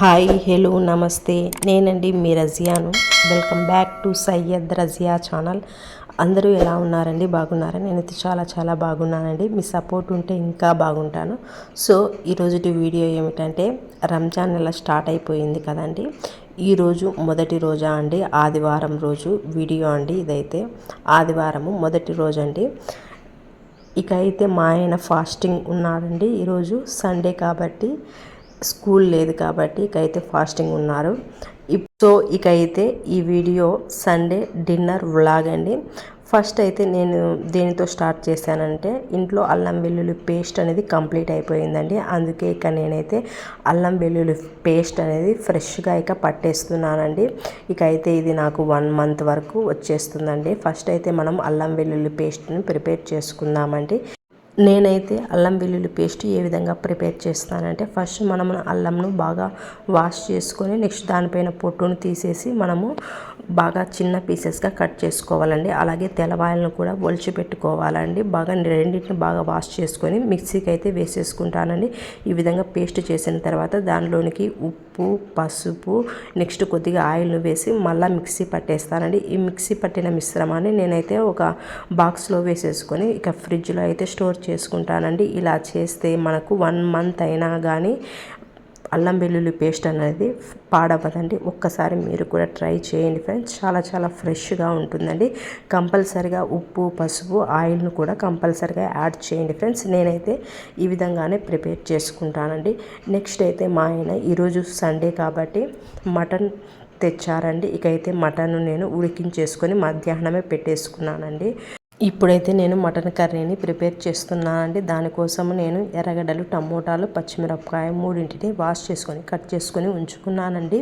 Hi hello నమస్తే. నేనండి మీ రజియాను. Welcome back to Syed Razia channel. అందరూ ఎలా ఉన్నారండి? బాగున్నారా? నేనైతే చాలా చాలా బాగున్నానండి. మీ సపోర్ట్ ఉంటే ఇంకా బాగుంటాను. సో ఈరోజుటి వీడియో ఏమిటంటే రంజాన్ నెల స్టార్ట్ అయిపోయింది కదండి. ఈరోజు మొదటి రోజా అండి? ఆదివారం రోజు వీడియో అండి ఇదైతే. ఆదివారము మొదటి రోజు అండి. ఇక అయితే మా ఆయన ఫాస్టింగ్ ఉన్నాడండి. ఈరోజు సండే కాబట్టి స్కూల్ లేదు కాబట్టి ఇక అయితే ఫాస్టింగ్ ఉన్నారు. సో ఇకైతే ఈ వీడియో సండే డిన్నర్ వ్లాగ్ అండి. ఫస్ట్ అయితే నేను దేనితో స్టార్ట్ చేశానంటే ఇంట్లో అల్లం వెల్లుల్లి పేస్ట్ అనేది కంప్లీట్ అయిపోయిందండి. అందుకే ఇక నేనైతే అల్లం వెల్లుల్లి పేస్ట్ అనేది ఫ్రెష్గా ఇక పట్టేస్తున్నానండి. ఇక అయితే ఇది నాకు వన్ మంత్ వరకు వచ్చేస్తుందండి. ఫస్ట్ అయితే మనం అల్లం వెల్లుల్లి పేస్ట్ని ప్రిపేర్ చేసుకుందామండి. నేనైతే అల్లం వెల్లుల్లి పేస్ట్ ఏ విధంగా ప్రిపేర్ చేస్తానంటే ఫస్ట్ మనము అల్లంను బాగా వాష్ చేసుకొని నెక్స్ట్ దానిపైన పొట్టును తీసేసి మనము బాగా చిన్న పీసెస్గా కట్ చేసుకోవాలండి. అలాగే తెల్లవాయలను కూడా ఒలిచి పెట్టుకోవాలండి. బాగా రెండింటిని బాగా వాష్ చేసుకొని మిక్సీకి అయితే వేసేసుకుంటానండి. ఈ విధంగా పేస్ట్ చేసిన తర్వాత దానిలోనికి ఉప్పు పసుపు నెక్స్ట్ కొద్దిగా ఆయిల్ను వేసి మళ్ళీ మిక్సీ పట్టేస్తానండి. ఈ మిక్సీ పట్టిన మిశ్రమాన్ని నేనైతే ఒక బాక్స్లో వేసేసుకొని ఇక ఫ్రిడ్జ్లో అయితే స్టోర్ చేసుకుంటానండి. ఇలా చేస్తే మనకు వన్ మంత్ అయినా కానీ అల్లం వెల్లుల్లి పేస్ట్ అనేది పాడవదండి ఒక్కసారి మీరు కూడా ట్రై చేయండి ఫ్రెండ్స్. చాలా చాలా ఫ్రెష్గా ఉంటుందండి. కంపల్సరిగా ఉప్పు పసుపు ఆయిల్ను కూడా కంపల్సరిగా యాడ్ చేయండి ఫ్రెండ్స్. నేనైతే ఈ విధంగానే ప్రిపేర్ చేసుకుంటానండి. నెక్స్ట్ అయితే మా ఆయన ఈరోజు సండే కాబట్టి మటన్ తెచ్చారండి. ఇక అయితే మటన్ నేను ఉడికించేసుకొని మధ్యాహ్నమే పెట్టేసుకున్నానండి. ఇప్పుడైతే నేను మటన్ కర్రీని ప్రిపేర్ చేస్తున్నానండి. దానికోసం నేను ఎర్రగడ్డలు టమోటాలు పచ్చిమిరపకాయ మూడింటిని వాష్ చేసుకొని కట్ చేసుకొని ఉంచుకున్నానండి.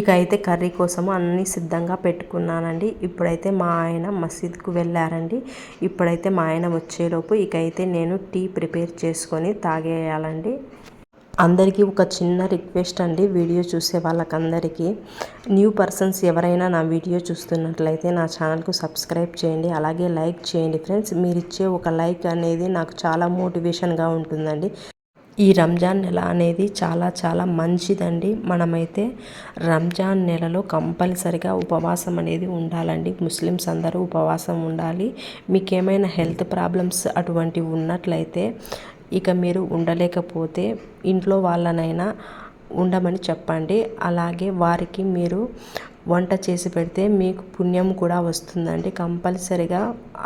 ఇక అయితే కర్రీ కోసము అన్నీ సిద్ధంగా పెట్టుకున్నానండి. ఇప్పుడైతే మా ఆయన మసీద్కు వెళ్ళారండి. ఇప్పుడైతే మా ఆయన వచ్చేలోపు ఇక అయితే నేను టీ ప్రిపేర్ చేసుకొని తాగేయాలండి. అందరికీ ఒక చిన్న రిక్వెస్ట్ అండి. వీడియో చూసే వాళ్ళకందరికీ. న్యూ పర్సన్స్ ఎవరైనా నా వీడియో చూస్తున్నట్లయితే నా ఛానల్కు సబ్స్క్రైబ్ చేయండి. అలాగే లైక్ చేయండి ఫ్రెండ్స్. మీరు ఇచ్చే ఒక లైక్ అనేది నాకు చాలా మోటివేషన్గా ఉంటుందండి. ఈ రంజాన్ నెల అనేది చాలా చాలా మంచిదండి. మనమైతే రంజాన్ నెలలో కంపల్సరిగా ఉపవాసం అనేది ఉండాలండి. ముస్లిమ్స్ అందరూ ఉపవాసం ఉండాలి. మీకేమైనా హెల్త్ ప్రాబ్లమ్స్ అటువంటివి ఉన్నట్లయితే ఇక మీరు ఉండలేకపోతే ఇంట్లో వాళ్ళనైనా ఉండమని చెప్పండి. అలాగే వారికి మీరు వంట చేసి పెడితే మీకు పుణ్యం కూడా వస్తుందండి. కంపల్సరిగా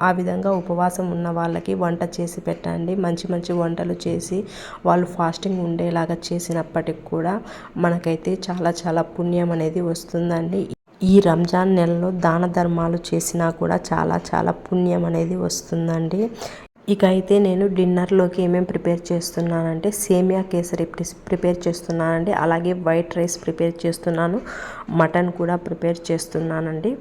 ఆ విధంగా ఉపవాసం ఉన్న వాళ్ళకి వంట చేసి పెట్టండి. మంచి మంచి వంటలు చేసి వాళ్ళు ఫాస్టింగ్ ఉండేలాగా చేసినప్పటికి కూడా మనకైతే చాలా చాలా పుణ్యం అనేది వస్తుందండి. ఈ రంజాన్ నెలలో దాన ధర్మాలు చేసినా కూడా చాలా చాలా పుణ్యం అనేది వస్తుందండి. ఇక అయితే నేను డిన్నర్లోకి ఏమేమి ప్రిపేర్ చేస్తున్నానంటే సేమియా కేసరి ప్రిపేర్ చేస్తున్నానండి. అలాగే వైట్ రైస్ ప్రిపేర్ చేస్తున్నాను. మటన్ కూడా ప్రిపేర్ చేస్తున్నానండి.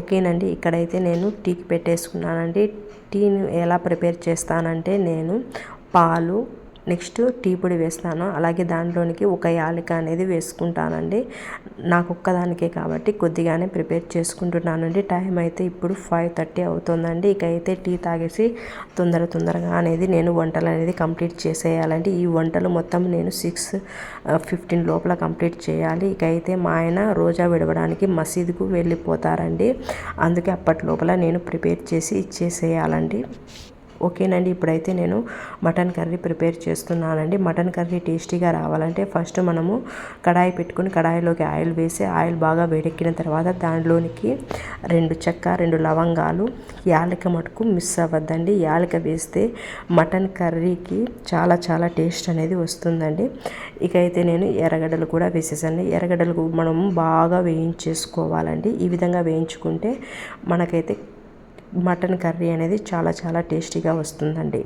ఓకేనండి ఇక్కడైతే నేను టీకి పెట్టేసుకున్నానండి. టీని ఎలా ప్రిపేర్ చేస్తానంటే నేను పాలు నెక్స్ట్ టీ పొడి వేస్తాను అలాగే దాంట్లోనికి ఒక యాలిక అనేది వేసుకుంటానండి. నాకు ఒక్కదానికే కాబట్టి కొద్దిగానే ప్రిపేర్ చేసుకుంటున్నానండి. టైం అయితే ఇప్పుడు ఫైవ్ థర్టీ అవుతుందండి. ఇక అయితే టీ తాగేసి తొందర తొందరగా అనేది నేను వంటలు అనేది కంప్లీట్ చేసేయాలండి. ఈ వంటలు మొత్తం నేను సిక్స్ ఫిఫ్టీన్ లోపల కంప్లీట్ చేయాలి. ఇక అయితే మా ఆయన రోజా విడవడానికి మసీదుకు వెళ్ళిపోతారండి. అందుకే అప్పటి లోపల నేను ప్రిపేర్ చేసి ఇచ్చేసేయాలండి. ఓకేనండి ఇప్పుడైతే నేను మటన్ కర్రీ ప్రిపేర్ చేస్తున్నానండి. మటన్ కర్రీ టేస్టీగా రావాలంటే ఫస్ట్ మనము కడాయి పెట్టుకుని కడాయిలోకి ఆయిల్ వేసి ఆయిల్ బాగా వేడెక్కిన తర్వాత దానిలోనికి రెండు చెక్క రెండు లవంగాలు యాలక మటుకు మిస్ అవ్వద్దండి. యాలక వేస్తే మటన్ కర్రీకి చాలా చాలా టేస్ట్ అనేది వస్తుందండి. ఇక అయితే నేను ఎర్రగడ్డలు కూడా వేసేసాను ఎర్రగడ్డలు మనము బాగా వేయించేసుకోవాలండి. ఈ విధంగా వేయించుకుంటే మనకైతే మటన్ కర్రీ అనేది చాలా చాలా టేస్టీగా వస్తుందండి.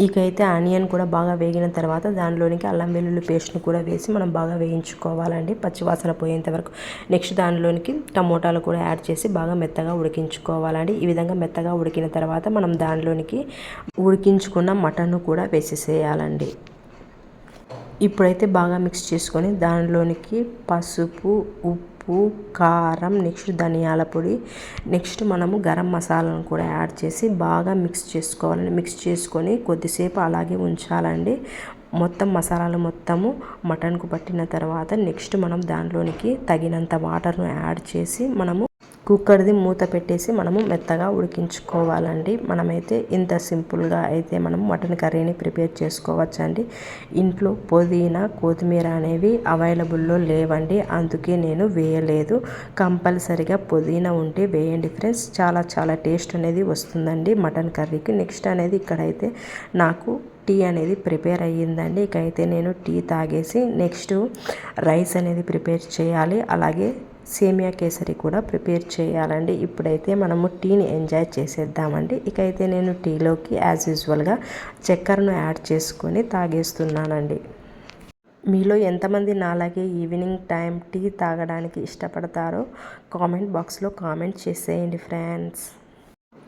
ఇక అయితే ఆనియన్ కూడా బాగా వేగిన తర్వాత దానిలోనికి అల్లం వెల్లుల్లి పేస్ట్ని కూడా వేసి మనం బాగా వేయించుకోవాలండి. పచ్చివాసన పోయేంత వరకు. నెక్స్ట్ దానిలోనికి టమోటాలు కూడా యాడ్ చేసి బాగా మెత్తగా ఉడికించుకోవాలండి. ఈ విధంగా మెత్తగా ఉడికిన తర్వాత మనం దానిలోనికి ఉడికించుకున్న మటన్ కూడా వేసేసేయాలండి. ఇప్పుడైతే బాగా మిక్స్ చేసుకొని దానిలోనికి పసుపు ఉప్పు ఉప్పు కారం నెక్స్ట్ ధనియాల పొడి నెక్స్ట్ మనము గరం మసాలాను కూడా యాడ్ చేసి బాగా మిక్స్ చేసుకోవాలండి. మిక్స్ చేసుకొని కొద్దిసేపు అలాగే ఉంచాలండి. మొత్తం మసాలాలు మొత్తము మటన్కు పట్టిన తర్వాత నెక్స్ట్ మనం దానిలోనికి తగినంత వాటర్ను యాడ్ చేసి మనము కుక్కర్ది మూత పెట్టేసి మనము మెత్తగా ఉడికించుకోవాలండి. మనమైతే ఇంత సింపుల్గా అయితే మనం మటన్ కర్రీని ప్రిపేర్ చేసుకోవచ్చండి. ఇంట్లో పుదీనా కొత్తిమీర అనేవి అవైలబుల్లో లేవండి. అందుకే నేను వేయలేదు. కంపల్సరిగా పుదీనా ఉంటే వేయండి ఫ్రెండ్స్. చాలా చాలా టేస్ట్ అనేది వస్తుందండి మటన్ కర్రీకి. నెక్స్ట్ అనేది ఇక్కడైతే నాకు టీ అనేది ప్రిపేర్ అయ్యిందండి. ఇకైతే నేను టీ తాగేసి నెక్స్ట్ రైస్ అనేది ప్రిపేర్ చేయాలి. అలాగే సేమియా కేసరి కూడా ప్రిపేర్ చేయాలండి. ఇప్పుడైతే మనము టీని ఎంజాయ్ చేసేద్దామండి. ఇకైతే నేను టీలోకి యాజ్ యూజువల్గా చక్కెరను యాడ్ చేసుకొని తాగేస్తున్నానండి. మీలో ఎంతమంది నాలాగే ఈవినింగ్ టైం టీ తాగడానికి ఇష్టపడతారో కామెంట్ బాక్స్లో కామెంట్ చేసేయండి ఫ్రెండ్స్.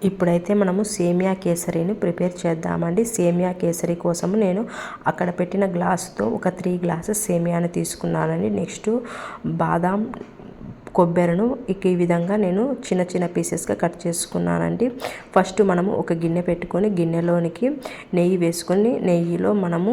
ఇప్పుడైతే మనము సేమియా కేసరిని ప్రిపేర్ చేద్దామండి. సేమియా కేసరి కోసము నేను అక్కడ పెట్టిన గ్లాసుతో ఒక త్రీ గ్లాసెస్ సేమియాని తీసుకున్నానండి. నెక్స్ట్ బాదాం కొబ్బరిను ఇక ఈ విధంగా నేను చిన్న చిన్న పీసెస్గా కట్ చేసుకున్నానండి. ఫస్ట్ మనము ఒక గిన్నె పెట్టుకొని గిన్నెలోనికి నెయ్యి వేసుకొని నెయ్యిలో మనము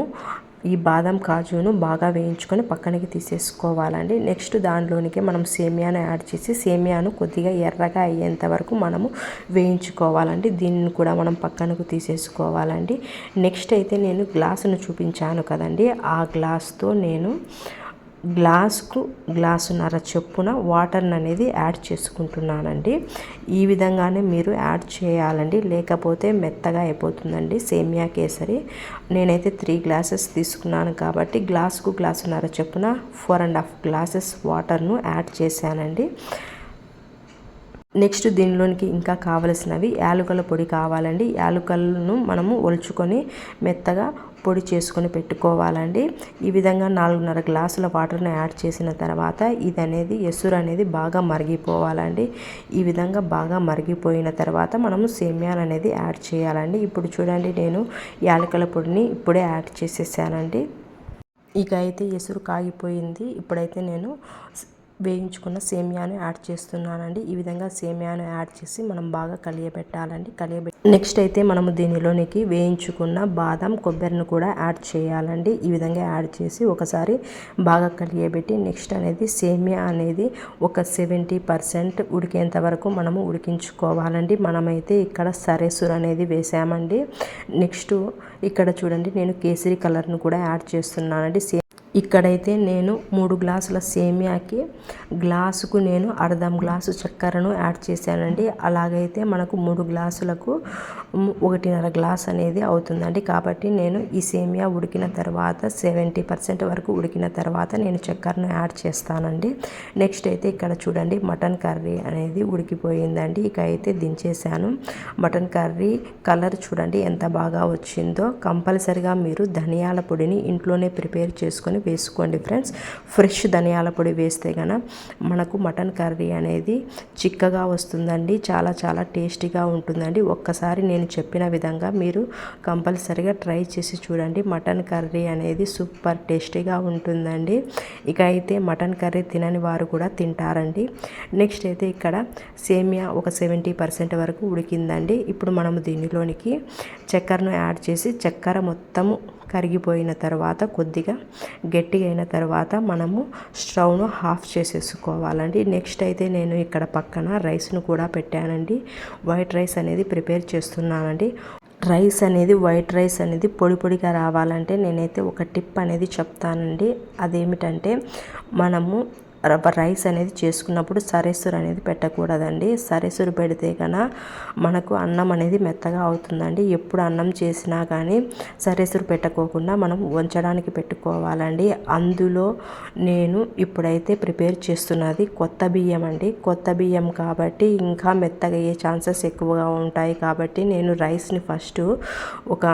ఈ బాదం కాజును బాగా వేయించుకొని పక్కనకి తీసేసుకోవాలండి. నెక్స్ట్ దానిలోనికి మనం సేమియాను యాడ్ చేసి సేమియాను కొద్దిగా ఎర్రగా అయ్యేంత వరకు మనము వేయించుకోవాలండి. దీన్ని కూడా మనం పక్కనకు తీసేసుకోవాలండి. నెక్స్ట్ అయితే నేను గ్లాసును చూపించాను కదండి. ఆ గ్లాస్తో నేను గ్లాస్కు గ్లాసున్నర చొప్పున వాటర్ని అనేది యాడ్ చేసుకుంటున్నానండి. ఈ విధంగానే మీరు యాడ్ చేయాలండి. లేకపోతే మెత్తగా అయిపోతుందండి సేమియా కేసరి. నేనైతే త్రీ గ్లాసెస్ తీసుకున్నాను కాబట్టి గ్లాసుకు గ్లాసున్నర చొప్పున ఫోర్ అండ్ హాఫ్ గ్లాసెస్ వాటర్ను యాడ్ చేశానండి. నెక్స్ట్ దీనిలోనికి ఇంకా కావలసినవి యాలుకల పొడి కావాలండి. యాలుకలను మనము ఒలుచుకొని మెత్తగా పొడి చేసుకొని పెట్టుకోవాలండి. ఈ విధంగా నాలుగున్నర గ్లాసుల వాటర్ని యాడ్ చేసిన తర్వాత ఇది అనేది ఎసురు అనేది బాగా మరిగిపోవాలండి. ఈ విధంగా బాగా మరిగిపోయిన తర్వాత మనము సేమ్యాలు అనేది యాడ్ చేయాలండి. ఇప్పుడు చూడండి నేను యాలకల పొడిని ఇప్పుడే యాడ్ చేసేసానండి. ఇక అయితే ఎసురు కాగిపోయింది. ఇప్పుడైతే నేను వేయించుకున్న సేమియాను యాడ్ చేస్తున్నానండి. ఈ విధంగా సేమియాను యాడ్ చేసి మనం బాగా కలియబెట్టాలండి. కలియబెట్టి నెక్స్ట్ అయితే మనము దీనిలోనికి వేయించుకున్న బాదం కొబ్బరిని కూడా యాడ్ చేయాలండి. ఈ విధంగా యాడ్ చేసి ఒకసారి బాగా కలియబెట్టి నెక్స్ట్ అనేది సేమియా అనేది ఒక సెవెంటీ పర్సెంట్ ఉడికేంత వరకు మనము ఉడికించుకోవాలండి. మనమైతే ఇక్కడ సరేసురు అనేది వేసామండి. నెక్స్ట్ ఇక్కడ చూడండి నేను కేసరి కలర్ను కూడా యాడ్ చేస్తున్నానండి. ఇక్కడైతే నేను మూడు గ్లాసుల సేమియాకి గ్లాసుకు నేను అర్ధం గ్లాసు చక్కెరను యాడ్ చేశానండి. అలాగైతే మనకు మూడు గ్లాసులకు ఒకటిన్నర గ్లాస్ అనేది అవుతుందండి. కాబట్టి నేను ఈ సేమియా ఉడికిన తర్వాత సెవెంటీ పర్సెంట్ వరకు ఉడికిన తర్వాత నేను చక్కెరను యాడ్ చేస్తానండి. నెక్స్ట్ అయితే ఇక్కడ చూడండి మటన్ కర్రీ అనేది ఉడికిపోయిందండి. ఇక అయితే దించేసాను మటన్ కర్రీ కలర్ చూడండి ఎంత బాగా వచ్చిందో. కంపల్సరిగా మీరు ధనియాల పొడిని ఇంట్లోనే ప్రిపేర్ చేసుకొని వేసుకోండి ఫ్రెండ్స్. ఫ్రెష్ ధనియాల పొడి వేస్తే కనుక మనకు మటన్ కర్రీ అనేది చిక్కగా వస్తుందండి. చాలా చాలా టేస్టీగా ఉంటుందండి. ఒక్కసారి నేను చెప్పిన విధంగా మీరు కంపల్సరిగా ట్రై చేసి చూడండి. మటన్ కర్రీ అనేది సూపర్ టేస్టీగా ఉంటుందండి. ఇక అయితే మటన్ కర్రీ తినని వారు కూడా తింటారండి. నెక్స్ట్ అయితే ఇక్కడ సేమియా ఒక సెవెంటీ పర్సెంట్ వరకు ఉడికిందండి. ఇప్పుడు మనము దీనిలోనికి చక్కెరను యాడ్ చేసి చక్కెర మొత్తము కరిగిపోయిన తర్వాత కొద్దిగా గట్టిగా అయిన తర్వాత మనము స్టవ్ను హాఫ్ చేసేసుకోవాలండి. నెక్స్ట్ అయితే నేను ఇక్కడ పక్కన రైస్ను కూడా పెట్టానండి. వైట్ రైస్ అనేది ప్రిపేర్ చేస్తున్నానండి. రైస్ అనేది వైట్ రైస్ అనేది పొడి పొడిగా రావాలంటే నేనైతే ఒక టిప్ అనేది చెప్తానండి. అదేమిటంటే మనము రైస్ అనేది చేసుకున్నప్పుడు సరేసురు అనేది పెట్టకూడదండి. సరేసురు పెడితే కన మనకు అన్నం అనేది మెత్తగా అవుతుందండి. ఎప్పుడు అన్నం చేసినా కానీ సరేసురు పెట్టకోకుండా మనం వంచడానికి పెట్టుకోవాలండి. అందులో నేను ఇప్పుడైతే ప్రిపేర్ చేస్తున్నది కొత్త బియ్యం అండి. కొత్త బియ్యం కాబట్టి ఇంకా మెత్తగా అయ్యే ఛాన్సెస్ ఎక్కువగా ఉంటాయి కాబట్టి నేను రైస్ని ఫస్ట్ ఒక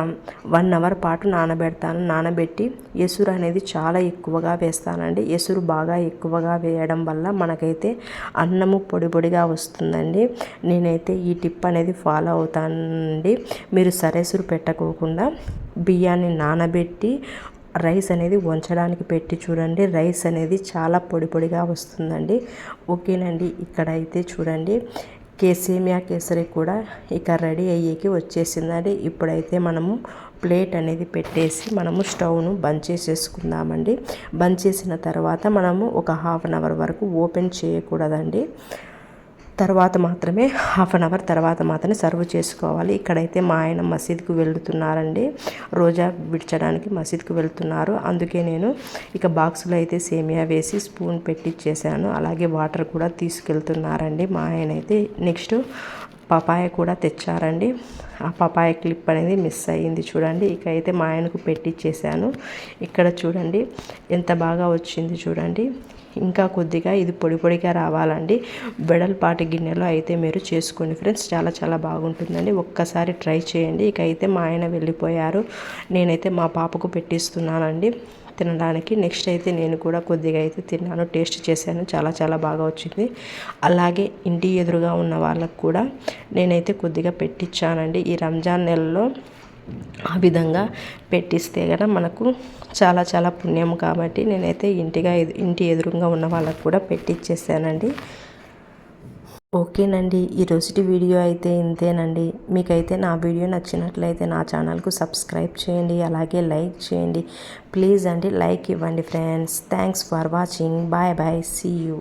వన్ అవర్ పాటు నానబెడతాను. నానబెట్టి ఎసురు అనేది చాలా ఎక్కువగా వేస్తానండి. ఎసురు బాగా ఎక్కువగా వేయడం వల్ల మనకైతే అన్నము పొడి పొడిగా వస్తుందండి. నేనైతే ఈ టిప్ అనేది ఫాలో అవుతానండి. మీరు సరేసురు పెట్టకోకుండా బియ్యాన్ని నానబెట్టి రైస్ అనేది వంచడానికి పెట్టి చూడండి. రైస్ అనేది చాలా పొడి పొడిగా వస్తుందండి. ఓకేనండి. ఇక్కడ అయితే చూడండి. కేసేమియా కేసరి కూడా ఇక రెడీ అయ్యేకి వచ్చేసిందండి. ఇప్పుడైతే మనము ప్లేట్ అనేది పెట్టేసి మనము స్టవ్ను బంద్ చేసేసుకుందామండి. బంద్ చేసిన తర్వాత మనము ఒక హాఫ్ అన్ అవర్ వరకు ఓపెన్ చేయకూడదండి. తర్వాత మాత్రమే హాఫ్ అన్ అవర్ తర్వాత మాత్రమే సర్వ్ చేసుకోవాలి. ఇక్కడైతే మా ఆయన మసీద్కి వెళ్తున్నారండి. రోజా విడిచడానికి మసీద్కి వెళ్తున్నారు. అందుకే నేను ఇక బాక్సులో అయితే సేమియా వేసి స్పూన్ పెట్టిచ్చేసాను. అలాగే వాటర్ కూడా తీసుకెళ్తున్నారండి. మా ఆయన అయితే నెక్స్ట్ పపాయ కూడా తెచ్చారండి. ఆ పపాయ క్లిప్ అనేది మిస్ అయ్యింది చూడండి. ఇక అయితే మా ఆయనకు పెట్టిచ్చేసాను. ఇక్కడ చూడండి ఎంత బాగా వచ్చింది చూడండి. ఇంకా కొద్దిగా ఇది పొడి పొడిగా రావాలండి. వెడల్పాటి గిన్నెలో అయితే మీరు చేసుకోండి ఫ్రెండ్స్. చాలా చాలా బాగుంటుందండి. ఒక్కసారి ట్రై చేయండి. ఇక అయితే మా ఆయన వెళ్ళిపోయారు. నేనైతే మా పాపకు పెట్టిస్తున్నానండి. తినడానికి నెక్స్ట్ అయితే నేను కూడా కొద్దిగా అయితే తిన్నాను. టేస్ట్ చేశాను. చాలా చాలా బాగా వచ్చింది. అలాగే ఇంటి ఎదురుగా ఉన్న వాళ్ళకు కూడా నేనైతే కొద్దిగా పెట్టించానండి ఈ రంజాన్ నెలలో ఆ విధంగా పెట్టిస్తే కదా మనకు చాలా చాలా పుణ్యం కాబట్టి నేనైతే ఇంటిగా ఇంటి ఎదురుగా ఉన్న వాళ్ళకు కూడా పెట్టిచ్చేసానండి. ఓకేనండి ఈ రోజుటి వీడియో అయితే ఇంతేనండి. మీకైతే నా వీడియో నచ్చినట్లయితే నా ఛానల్కు సబ్స్క్రైబ్ చేయండి అలాగే లైక్ చేయండి. ప్లీజ్ అండి లైక్ ఇవ్వండి friends. Thanks for watching. Bye bye. See you.